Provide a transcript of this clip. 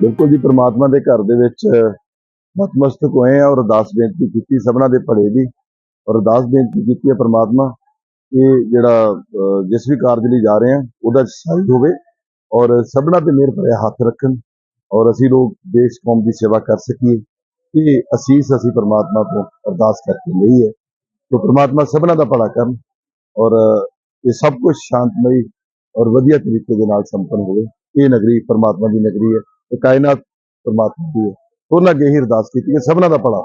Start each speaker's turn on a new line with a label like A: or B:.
A: ਬਿਲਕੁਲ ਜੀ, ਪ੍ਰਮਾਤਮਾ ਦੇ ਘਰ ਦੇ ਵਿੱਚ ਨਤਮਸਤਕ ਹੋਏ ਆ ਔਰ ਅਰਦਾਸ ਬੇਨਤੀ ਕੀਤੀ, ਸਭਨਾ ਦੇ ਭਲੇ ਦੀ। ਔਰ ਅਰਦਾਸ ਬੇਨਤੀ ਕੀਤੀ ਹੈ ਪ੍ਰਮਾਤਮਾ ਇਹ ਜਿਹੜਾ ਜਿਸ ਵੀ ਕਾਰਜ ਲਈ ਜਾ ਰਹੇ ਆ, ਉਹਦਾ ਸਾਈਜ਼ ਹੋਵੇ ਔਰ ਸਭਨਾ ਤੇ ਮਿਹਰ ਭਰਿਆ ਹੱਥ ਰੱਖਣ ਔਰ ਅਸੀਂ ਲੋਕ ਦੇਸ਼, ਕੌਮ ਦੀ ਸੇਵਾ ਕਰ ਸਕੀਏ ਇਹ ਅਸੀਸ ਅਸੀਂ ਪ੍ਰਮਾਤਮਾ ਤੋਂ ਅਰਦਾਸ ਕਰਕੇ ਲਈ ਹੈ। ਕਿ ਪ੍ਰਮਾਤਮਾ ਸਭਨਾ ਦਾ ਭਲਾ ਕਰਨ ਔਰ ਇਹ ਸਭ ਕੁਝ ਸ਼ਾਂਤਮਈ ਔਰ ਵਧੀਆ ਤਰੀਕੇ ਦੇ ਨਾਲ ਸੰਪੰਨ ਹੋਵੇ। ਇਹ ਨਗਰੀ ਪ੍ਰਮਾਤਮਾ ਦੀ ਨਗਰੀ ਹੈ। ਇਹ ਕਾਇਨਾਤ ਪ੍ਰਮਾਤਮਾ ਦੀ ਹੈ। ਉਹਨਾਂ ਅੱਗੇ ਹੀ ਅਰਦਾਸ ਕੀਤੀ ਹੈ ਸਭਨਾਂ ਦਾ ਭਲਾ।